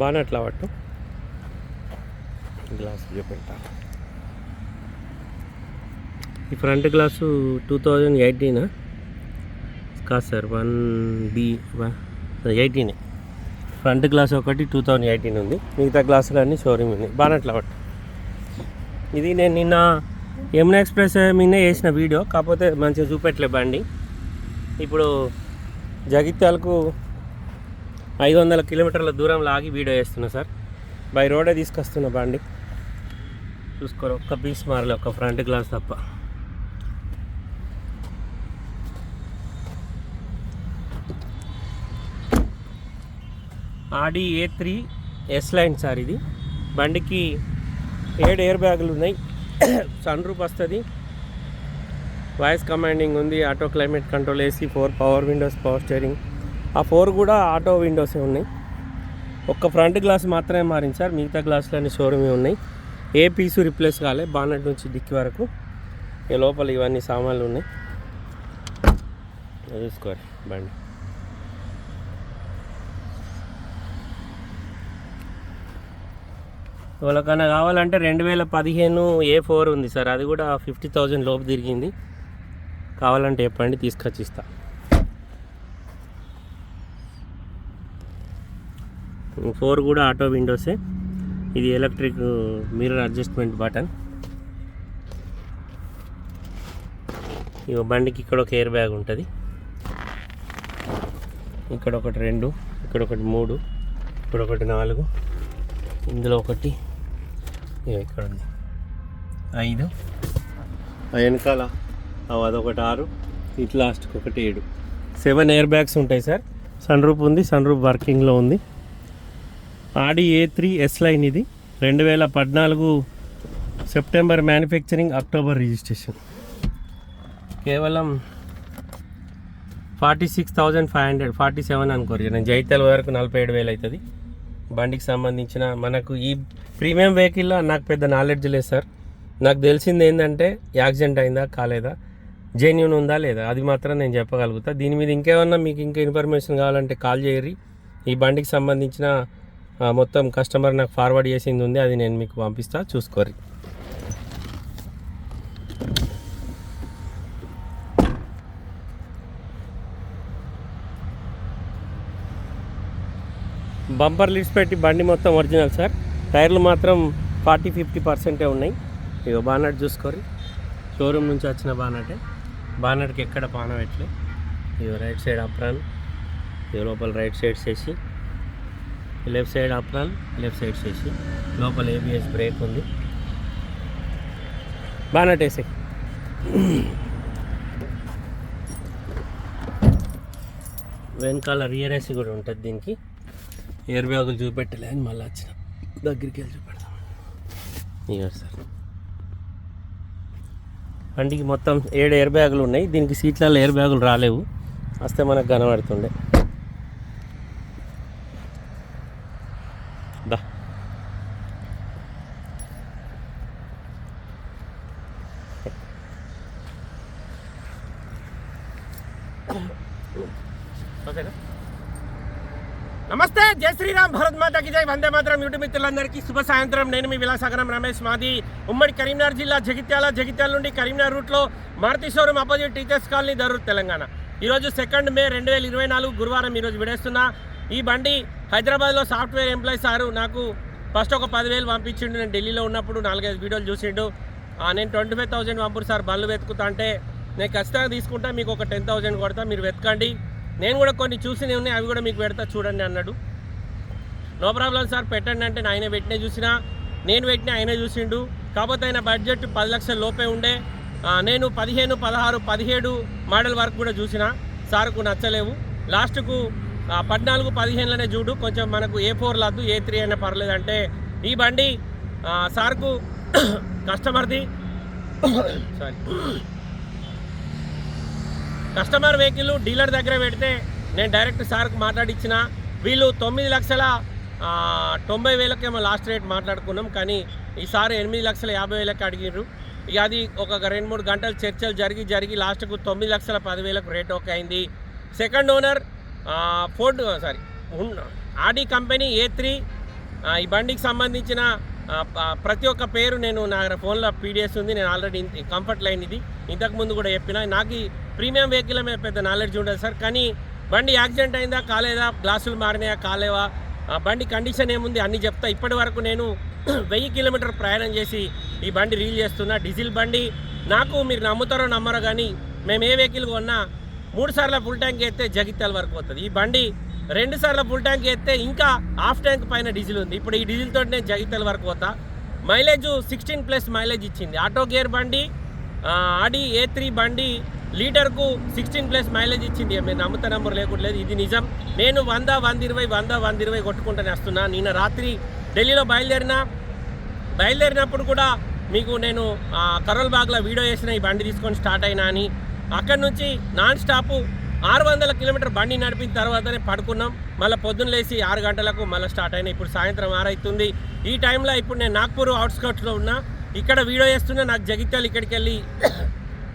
బాగానే అట్లా పట్టు. గ్లాస్ చూపెడతా ఈ ఫ్రంట్ గ్లాసు టూ థౌజండ్ ఎయిటీనా కాదు సార్ వన్ బి ఎయిటీనే. ఫ్రంట్ గ్లాస్ ఒకటి టూ థౌజండ్ ఎయిటీన్ ఉంది. మిగతా గ్లాసులు అన్నీ షోరూమ్ ఉంది. బాగానే అట్లా పట్టు. ఇది నేను నిన్న యమునా ఎక్స్ప్రెస్ మీద వేసిన వీడియో. కాకపోతే మంచిగా చూపెట్టలే బండి. ఇప్పుడు జగిత్యాలకు ఐదు వందల కిలోమీటర్ల దూరంలో ఆగి వీడియో చేస్తున్నా సార్. బై రోడే తీసుకొస్తున్నా బండి. చూసుకోరు ఒక్క పీస్ మారలే ఒక్క ఫ్రంట్ గ్లాస్ తప్ప. Audi A three S line sir ఇది. బండికి ఏడు ఎయిర్ బ్యాగులు ఉన్నాయి. సన్ రూప్ వస్తుంది. వాయిస్ కమాండింగ్ ఉంది auto climate control AC four power windows power steering. ఆ ఫోర్ కూడా ఆటో విండోసే ఉన్నాయి. ఒక్క ఫ్రంట్ గ్లాస్ మాత్రమే మారింది సార్. మిగతా గ్లాసులన్నీ షోరూమే ఉన్నాయి. ఏ పీసు రిప్లేస్ కాలే. బానెట్ నుంచి డిక్కి వరకు ఈ లోపల ఇవన్నీ సామాన్లు ఉన్నాయి. అది చూసుకోరు బండి. ఎవరికైనా కావాలంటే రెండు వేల పదిహేను ఏ ఫోర్ ఉంది సార్. అది కూడా ఫిఫ్టీ థౌజండ్ లోపు తిరిగింది. కావాలంటే చెప్పండి తీసుకొచ్చి ఫోర్ కూడా ఆటో విండోసే. ఇది ఎలక్ట్రిక్ మిర్రర్ అడ్జస్ట్మెంట్ బటన్ ఇక బండికి ఇక్కడ ఒక ఎయిర్ బ్యాగ్ ఉంటుంది. ఇక్కడ ఒకటి రెండు ఇక్కడ ఒకటి మూడు ఇక్కడ ఒకటి నాలుగు ఇందులో ఒకటి ఇక్కడ ఉంది. ఐదు. ఆ వెనకాల అదొకటి ఆరు ఇటు లాస్ట్కి ఒకటి ఏడు. సెవెన్ ఎయిర్ బ్యాగ్స్ ఉంటాయి సార్. సన్ రూప్ ఉంది సన్ రూప్ వర్కింగ్లో ఉంది. Audi A three S line ఇది. రెండు వేల పద్నాలుగు సెప్టెంబర్ మ్యానుఫ్యాక్చరింగ్ అక్టోబర్ రిజిస్ట్రేషన్. కేవలం forty six thousand five hundred forty seven అనుకోరు. నేను జైతల్ వరకు నలభై ఏడు వేలు అవుతుంది బండికి సంబంధించిన మనకు ఈ ప్రీమియం వెహికల్లో నాకు పెద్ద నాలెడ్జ్ లేదు సార్. నాకు తెలిసింది ఏంటంటే యాక్సిడెంట్ అయిందా కాలేదా జెన్యున్ ఉందా లేదా అది మాత్రం నేను చెప్పగలుగుతా. దీని మీద ఇంకేమన్నా మీకు ఇంకా ఇన్ఫర్మేషన్ కావాలంటే కాల్ చేయరి ఈ బండికి సంబంధించిన మొత్తం కస్టమర్ నాకు ఫార్వర్డ్ చేసింది ఉంది అది నేను మీకు పంపిస్తా చూసుకోరి బంపర్ లిడ్స్ పెట్టి బండి మొత్తం ఒరిజినల్ సార్ టైర్లు మాత్రం ఫార్టీ ఫిఫ్టీ పర్సెంటే ఉన్నాయి. ఇక బానట్ చూసుకోరి షోరూమ్ నుంచి వచ్చిన బానటే. బానట్కి ఎక్కడ పాన పెట్టలే. ఇక రైట్ సైడ్ అప్రాన్. ఇక లోపల రైట్ సైడ్ చేసి. Left side apron left side చేసి. లోపల ఏబిఎస్ బ్రేక్ ఉంది. బాగా టేసే వెనకాల రియర్ ఏసీ కూడా ఉంటుంది దీనికి. ఎయిర్ బ్యాగులు చూపెట్టలే అని మళ్ళీ వచ్చిన. దగ్గరికి వెళ్ళి చూపెడతాం ఇక సార్. బండికి మొత్తం ఏడు ఎయిర్ బ్యాగులు ఉన్నాయి. దీనికి సీట్లలో ఎయిర్ బ్యాగులు రాలేవు. వస్తే మనకు కనబడుతుండే. నమస్తే జై శ్రీరామ్ భరత్ మాతకి జై. వందే మాత్రం యూట్యూబ్ మిత్రులందరికీ శుభ సాయంత్రం. నేను మీ విలాసాగరం రమేష్ మాది. ఉమ్మడి కరీంనగర్ జిల్లా జగిత్యాల జగిత్యాల నుండి కరీంనగర్ రూట్లో Maruti showroom opposite teachers colony Darur Telangana. ఈరోజు సెకండ్ మే రెండు వేల ఇరవై నాలుగు గురువారం ఈరోజు విడేస్తున్నా. ఈ బండి హైదరాబాద్లో సాఫ్ట్వేర్ ఎంప్లాయీ సారు నాకు ఫస్ట్ ఒక పదివేలు పంపించిండు. నేను ఢిల్లీలో ఉన్నప్పుడు నాలుగైదు వీడియోలు చూసిండు. నేను ట్వంటీ ఫైవ్ థౌజండ్ పంపుడు సార్. బళ్ళు వెతుకుతా అంటే నేను ఖచ్చితంగా తీసుకుంటా. మీకు ఒక టెన్ థౌసండ్ కొడతా. మీరు వెతకండి. నేను కూడా కొన్ని చూసినవి ఉన్నాయి అవి కూడా మీకు పెడతా చూడండి అన్నాడు. నో ప్రాబ్లం సార్ పెట్టండి అంటే ఆయన పెట్టిన చూసినా నేను పెట్టిన ఆయనే చూసిండు. కాకపోతే ఆయన బడ్జెట్ పది లక్షల లోపే ఉండే. నేను పదిహేను పదహారు పదిహేడు మోడల్ వరకు కూడా చూసిన సార్కు నచ్చలేవు. లాస్ట్కు పద్నాలుగు పదిహేనులోనే చూడు కొంచెం మనకు ఏ ఫోర్ లద్దు ఏ త్రీ అయినా పర్లేదు అంటే ఈ బండి సార్కు కస్టమర్ది సారీ. కస్టమర్ వెహికల్ డీలర్ దగ్గర పెడితే నేను డైరెక్ట్ సార్కి మాట్లాడిచ్చిన. వీళ్ళు తొమ్మిది లక్షల తొంభై వేలకేమో లాస్ట్ రేట్ మాట్లాడుకున్నాం. కానీ ఈసారి ఎనిమిది లక్షల యాభై వేలకు అడిగిర్రు. ఇక అది ఒక రెండు మూడు గంటలు చర్చలు జరిగి జరిగి లాస్ట్కు తొమ్మిది లక్షల పదివేలకు రేట్ ఓకే అయింది. Second owner Ford sorry Audi company A three ఈ బండికి సంబంధించిన ప్రతి ఒక్క పేరు నేను నా ఫోన్లో పీడిఎస్ ఉంది. నేను ఆల్రెడీ కంఫర్ట్ లైన్ ఇది. ఇంతకుముందు కూడా చెప్పిన. నాకు ప్రీమియం వెహికల్ మీద పెద్ద నాలెడ్జ్ ఉండదు సార్. కానీ బండి యాక్సిడెంట్ అయిందా కాలేదా గ్లాసులు మారినాయా కాలేవా? బండి కండిషన్ ఏముంది అన్ని చెప్తా. ఇప్పటి వరకు నేను వెయ్యి కిలోమీటర్ ప్రయాణం చేసి ఈ బండి రీల్ చేస్తున్నా. డీజిల్ బండి. నాకు మీరు నమ్ముతారో నమ్మరో కానీ మేము ఏ వెహికల్ కొన్నా మూడు సార్ల ఫుల్ ట్యాంక్ ఎత్తే జగిత్యాల వరకు పోతుంది. ఈ బండి రెండు సార్ల ఫుల్ ట్యాంక్ ఎత్తే ఇంకా హాఫ్ ట్యాంక్ పైన డీజిల్ ఉంది. ఇప్పుడు ఈ డీజిల్తో నేను జగిత్యాల వరకు పోతా. మైలేజ్ సిక్స్టీన్ ప్లస్ మైలేజ్ ఇచ్చింది. ఆటో గేర్ బండి ఆడి ఏ త్రీ బండి లీటర్కు సిక్స్టీన్ ప్లస్ మైలేజ్ ఇచ్చింది. మీరు నమ్ముతా నంబర్ లేకుండా ఇది నిజం. నేను వంద వంద ఇరవై వంద వంద ఇరవై కొట్టుకుంటూనే వస్తున్నా. నిన్న రాత్రి ఢిల్లీలో బయలుదేరిన బయలుదేరినప్పుడు కూడా మీకు నేను కరోల్బాగ్లో బాగ్లో వీడియో చేసిన ఈ బండి తీసుకొని స్టార్ట్ అయినా అని. అక్కడి నుంచి నాన్ స్టాప్ ఆరు వందల కిలోమీటర్ బండి నడిపిన తర్వాతనే పడుకున్నాం. మళ్ళీ పొద్దున్న లేచి ఆరు గంటలకు మళ్ళీ స్టార్ట్ అయినా. ఇప్పుడు సాయంత్రం ఆరైతుంది. ఈ టైంలో ఇప్పుడు నేను నాగ్పూర్ అవుట్స్కట్స్లో ఉన్నా. ఇక్కడ వీడియో చేస్తున్నా. నాకు జగిత్యాలు ఇక్కడికి వెళ్ళి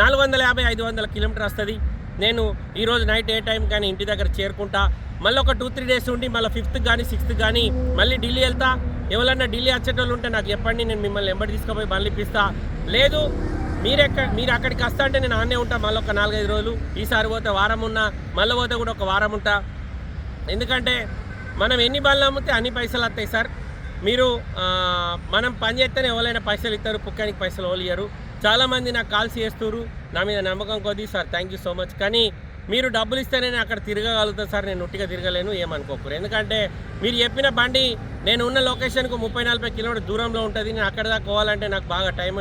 నాలుగు వందల యాభై ఐదు వందల కిలోమీటర్ వస్తుంది. నేను ఈరోజు నైట్ ఏ టైం కానీ ఇంటి దగ్గర చేరుకుంటా. మళ్ళీ ఒక టూ త్రీ డేస్ ఉండి మళ్ళీ ఫిఫ్త్ కానీ సిక్స్త్ కానీ మళ్ళీ ఢిల్లీ వెళ్తా. ఎవరన్నా ఢిల్లీ వచ్చేటోళ్ళు ఉంటే నాకు చెప్పండి నేను మిమ్మల్ని ఎంబడి తీసుకుపోయి మళ్ళీ ఇప్పిస్తా. లేదు మీరెక్క మీరు అక్కడికి వస్తా అంటే నేను ఆనే ఉంటా మళ్ళీ ఒక నాలుగైదు రోజులు. ఈసారి పోతే వారం ఉన్నా మళ్ళీ పోతే కూడా ఒక వారం ఉంటా. ఎందుకంటే మనం ఎన్ని బళ్ళు అమ్మితే అన్ని పైసలు వస్తాయి సార్. మీరు మనం పని చేస్తేనే ఎవరైనా పైసలు ఇస్తారు పుక్కానికి పైసలు ఎవరు ఇయ్యరు. చాలామంది నాకు కాల్స్ చేస్తారు నా మీద నమ్మకం కొద్ది sir thank you so much కానీ మీరు డబ్బులు ఇస్తేనే నేను అక్కడ తిరగగలుగుతాను సార్ నేను ఉట్టిగా తిరగలేను. ఏమనుకోకూరు ఎందుకంటే మీరు చెప్పిన బండి నేను ఉన్న లొకేషన్కు ముప్పై నలభై కిలోమీటర్ దూరంలో ఉంటుంది. నేను అక్కడ దాకా పోవాలంటే నాకు బాగా టైం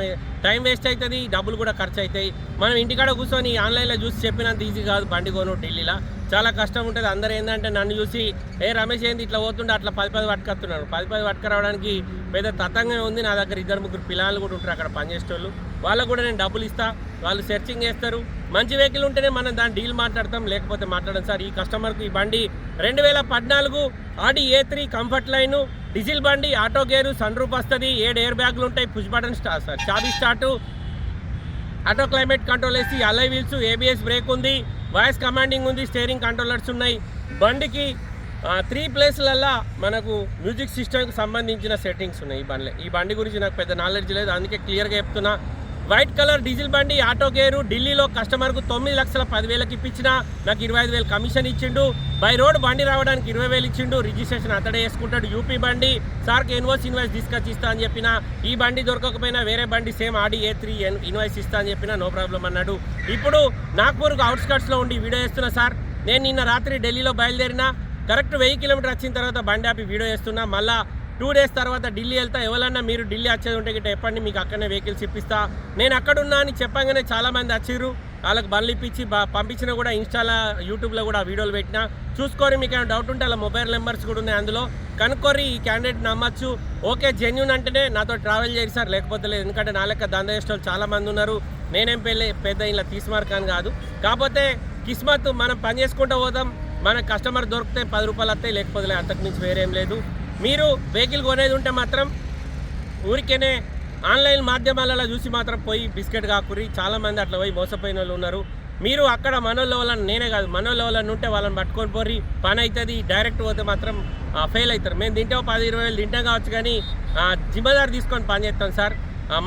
టైం వేస్ట్ అవుతుంది డబ్బులు కూడా ఖర్చు అవుతాయి మనం ఇంటికాడ కూర్చొని ఆన్లైన్లో చూసి చెప్పినంత ఈజీ కాదు బండి కొను ఢిల్లీలో. చాలా కష్టం ఉంటుంది. అందరూ ఏంటంటే నన్ను చూసి ఏ రమేష్ ఏంది ఇట్లా పోతుండే అట్లా పది పది పట్టుకొస్తున్నారు పది పది పట్టుకురావడానికి పెద్ద తతంగమే ఉంది. నా దగ్గర ఇద్దరు ముగ్గురు పిల్లలు కూడా ఉంటారు అక్కడ పనిచేసేటోళ్ళు. వాళ్ళకు కూడా నేను డబ్బులు ఇస్తా వాళ్ళు సెర్చింగ్ చేస్తారు. మంచి వెహికల్ ఉంటేనే మనం దాని డీల్ మాట్లాడతాం లేకపోతే మాట్లాడడం. సార్ ఈ కస్టమర్కి ఈ బండి రెండు వేల పద్నాలుగు Audi A three comfort line diesel బండి ఆటో గేరు సన్ రూప్ వస్తుంది ఏడు ఎయిర్ బ్యాగులు ఉంటాయి పుష్ బటన్ స్టార్ సార్ చాబీ స్టార్టు ఆటో క్లైమేట్ కంట్రోల్ వేసి అలై వీల్స్ ఏబిఎస్ బ్రేక్ ఉంది వాయిస్ కమాండింగ్ ఉంది స్టీరింగ్ కంట్రోలర్స్ ఉన్నాయి. బండికి త్రీ ప్లేస్లల్లా మనకు మ్యూజిక్ సిస్టమ్కి సంబంధించిన సెట్టింగ్స్ ఉన్నాయి ఈ బండి ఈ బండి గురించి నాకు పెద్ద నాలెడ్జ్ లేదు అందుకే క్లియర్గా చెప్తున్నా. వైట్ కలర్ డీజిల్ బండి ఆటో గేరు ఢిల్లీలో కస్టమర్కు తొమ్మిది లక్షల పదివేలకు ఇప్పించిన నాకు ఇరవై ఐదు వేలు కమిషన్ ఇచ్చిండు. బై రోడ్ బండి రావడానికి ఇరవై వేలు ఇచ్చిండు. రిజిస్ట్రేషన్ అతడే వేసుకుంటాడు యూపీ బండి సార్కి ఇన్వాయిస్ ఇన్వాయిస్ తీసుకొచ్చి ఇస్తా అని చెప్పిన. ఈ బండి దొరకకపోయినా వేరే బండి same Audi A three invoice ఇస్తా అని చెప్పిన నో ప్రాబ్లం అన్నాడు. ఇప్పుడు నాగ్పూర్కు అవుట్స్కట్స్లో ఉండి వీడియో చేస్తున్నా సార్. నేను నిన్న రాత్రి ఢిల్లీలో బయలుదేరిన కరెక్ట్ వెయ్యి కిలోమీటర్ వచ్చిన తర్వాత బండి ఆపి వీడియో చేస్తున్నా. మళ్ళా టూ డేస్ తర్వాత ఢిల్లీ వెళ్తా. ఎవరన్నా మీరు ఢిల్లీ వచ్చేది ఉంటే గిట్ట చెప్పండి మీకు అక్కడనే వెహికల్స్ ఇప్పిస్తా. నేను అక్కడున్నా అని చెప్పగానే చాలామంది వచ్చిర్రు. వాళ్ళకి బండ్లు ఇప్పించి పంపించిన కూడా ఇన్స్టాలో యూట్యూబ్లో కూడా వీడియోలు పెట్టినా. చూసుకొని మీకు ఏమైనా డౌట్ ఉంటే అలా మొబైల్ నెంబర్స్ కూడా ఉన్నాయి అందులో. కనుక్కొని ఈ క్యాండిడేట్ నమ్మచ్చు. ఓకే జెన్యున్ అంటేనే నాతో ట్రావెల్ చేసి సార్. లేకపోతే లేదు. ఎందుకంటే నా లెక్క దంద చాలామంది ఉన్నారు. నేనేం పెళ్ళి పెద్ద ఇలా తీసుమార్కాను కాదు. కాకపోతే కిస్మత్ మనం పని చేసుకుంటూ పోదాం. మన కస్టమర్ దొరికితే పది రూపాయలు వస్తాయి లేకపోతే అంతకు మించి వేరేం లేదు. మీరు వెహికల్ కొనేది ఉంటే మాత్రం ఊరికేనే ఆన్లైన్ మాధ్యమాలలో చూసి మాత్రం పోయి బిస్కెట్ కాకురి చాలామంది అట్లా పోయి మోసపోయిన వాళ్ళు ఉన్నారు. మీరు అక్కడ మనోళ్ళ వాళ్ళని నేనే కాదు మనోళ్ళ వాళ్ళని ఉంటే వాళ్ళని పట్టుకొని పోరి పని అవుతుంది డైరెక్ట్ పోతే మాత్రం ఫెయిల్ అవుతారు మేము తింటే పది ఇరవై వేలు తింటాం కావచ్చు కానీ ఆ, జిమ్మదారు తీసుకొని పని చేస్తాం సార్.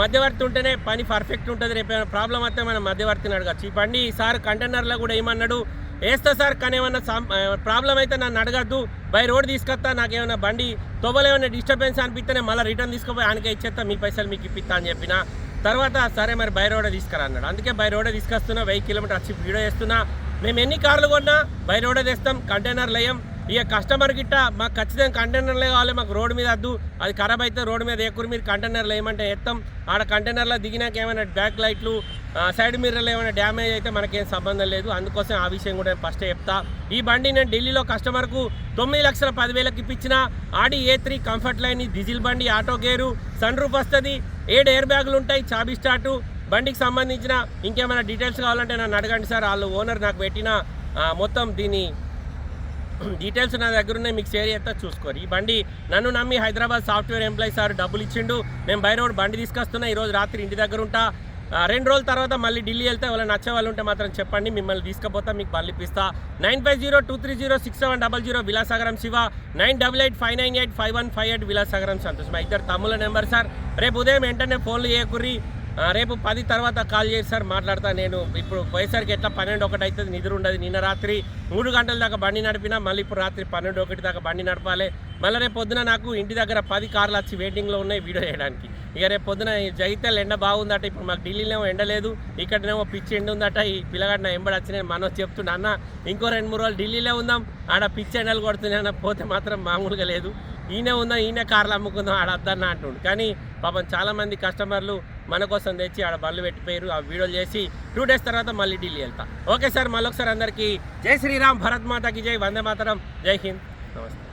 మధ్యవర్తి ఉంటేనే పని పర్ఫెక్ట్ ఉంటుంది. రేపు ఏమైనా ప్రాబ్లం వస్తే మనం మధ్యవర్తిని అడగచ్చు. ఈ బండి సార్ కంటైనర్లో కూడా ఏమన్నాడు? వేస్తా సార్ కానీ ఏమన్నా ప్రాబ్లం అయితే నన్ను అడగద్దు. బై రోడ్ తీసుకొస్తా నాకు ఏమైనా బండి తొవ్వలు ఏమైనా డిస్టర్బెన్స్ అనిపిస్తేనే మళ్ళీ రిటర్న్ తీసుకుపోయి ఆయనకే ఇచ్చేస్తా మీ పైసలు మీకు ఇప్పిస్తా అని చెప్పిన. తర్వాత సరే మరి బై రోడే తీసుకురా అన్నాడు. అందుకే బై రోడే తీసుకొస్తున్నా వెయ్యి కిలోమీటర్ వచ్చి వీడియో చేస్తున్నా. మేము ఎన్ని కార్లు కొన్నా బై రోడే తెస్తాం కంటైనర్లు వేయం. ఇక కస్టమర్ గిట్ట మాకు ఖచ్చితంగా కంటైనర్లే కావాలి మాకు రోడ్డు మీద వద్దు. అది ఖరాబ్ అయితే రోడ్డు మీద ఎక్కువ మీరు కంటైనర్లు వేయమంటే ఎత్తాం ఆడ కంటైనర్లో దిగినాక ఏమైనా బ్యాక్ లైట్లు సైడ్ మిర్రర్లు ఏమైనా డ్యామేజ్ అయితే మనకేం సంబంధం లేదు. అందుకోసం ఆ విషయం కూడా ఫస్ట్ చెప్తా. ఈ బండి నేను ఢిల్లీలో కస్టమర్కు తొమ్మిది లక్షల పదివేలకు ఇప్పించిన Audi A three comfort line diesel బండి ఆటో గేరు సన్ రూఫ్ వస్తుంది. ఏడు ఎయిర్ బ్యాగులు ఉంటాయి చాబీ స్టార్టు. బండికి సంబంధించిన ఇంకేమైనా డీటెయిల్స్ కావాలంటే నన్ను అడగండి సార్. వాళ్ళు ఓనర్ నాకు పెట్టిన మొత్తం దీని డీటెయిల్స్ నా దగ్గర ఉన్నాయి. మీకు షేర్ చేస్తా చూసుకోరు. ఈ బండి నన్ను నమ్మి హైదరాబాద్ సాఫ్ట్వేర్ ఎంప్లాయీ సార్ డబ్బులు ఇచ్చిండు. మేము బై రోడ్ బండి తీసుకొస్తున్నా. ఈరోజు రాత్రి ఇంటి దగ్గర ఉంటా. రెండు రోజుల తర్వాత మళ్ళీ ఢిల్లీ వెళ్తే వాళ్ళ నచ్చే వాళ్ళు ఉంటే మాత్రం చెప్పండి. మిమ్మల్ని తీసుకుపోతా మీకు బండ్లు ఇప్పిస్తా. Nine five zero two three zero six seven double zero Vilasagaram Shiva. Nine double eight five nine eight five one five eight Vilasagaram Santosh. మా ఇద్దరు తమ్ముల నెంబర్ సార్. రేపు ఉదయం వెంటనే ఫోన్లు చేయకుర్రి. రేపు పది తర్వాత కాల్ చేసి సార్ మాట్లాడతా. నేను ఇప్పుడు పోయేసరికి ఎట్లా? పన్నెండు ఒకటి అవుతుంది నిద్ర ఉండదు. నిన్న రాత్రి మూడు గంటల దాకా బండి నడిపినా మళ్ళీ ఇప్పుడు రాత్రి పన్నెండు ఒకటి దాకా బండి నడపాలి. మళ్ళీ రేపు పొద్దున నాకు ఇంటి దగ్గర పది కార్లు వచ్చి వెయిటింగ్లో ఉన్నాయి వీడియో చేయడానికి. ఇక రేపు పొద్దున జగిత్యాల ఎండ బాగుందట ఇప్పుడు మాకు ఢిల్లీలో ఎండ లేదు ఇక్కడనేమో పిచ్చి ఎండ ఉందట ఈ పిల్లగాడిన ఎంబడి వచ్చినాయి నేను మనో అన్న ఇంకో రెండు మూడు రోజులు ఢిల్లీలో ఉందాం ఆడ పిచ్చి ఎండలు కొడుతున్నాయి అన్న పోతే మాత్రం మామూలుగా లేదు ఈయన ఉందాం ఈయన కార్లు అమ్ముకుందాం ఆడ వద్దన్న అంటుండు. కానీ పాపం చాలామంది కస్టమర్లు మన కోసం తెచ్చి ఆడ బండ్లు పెట్టిపోయారు ఆ వీడియోలు చేసి టూ డేస్ తర్వాత మళ్ళీ ఢిల్లీ వెళ్తా. ఓకే సార్ మళ్ళొకసారి అందరికీ జై శ్రీరామ్ భరత్ మాతాకి జై వందే మాతరం జై హింద్ నమస్తే.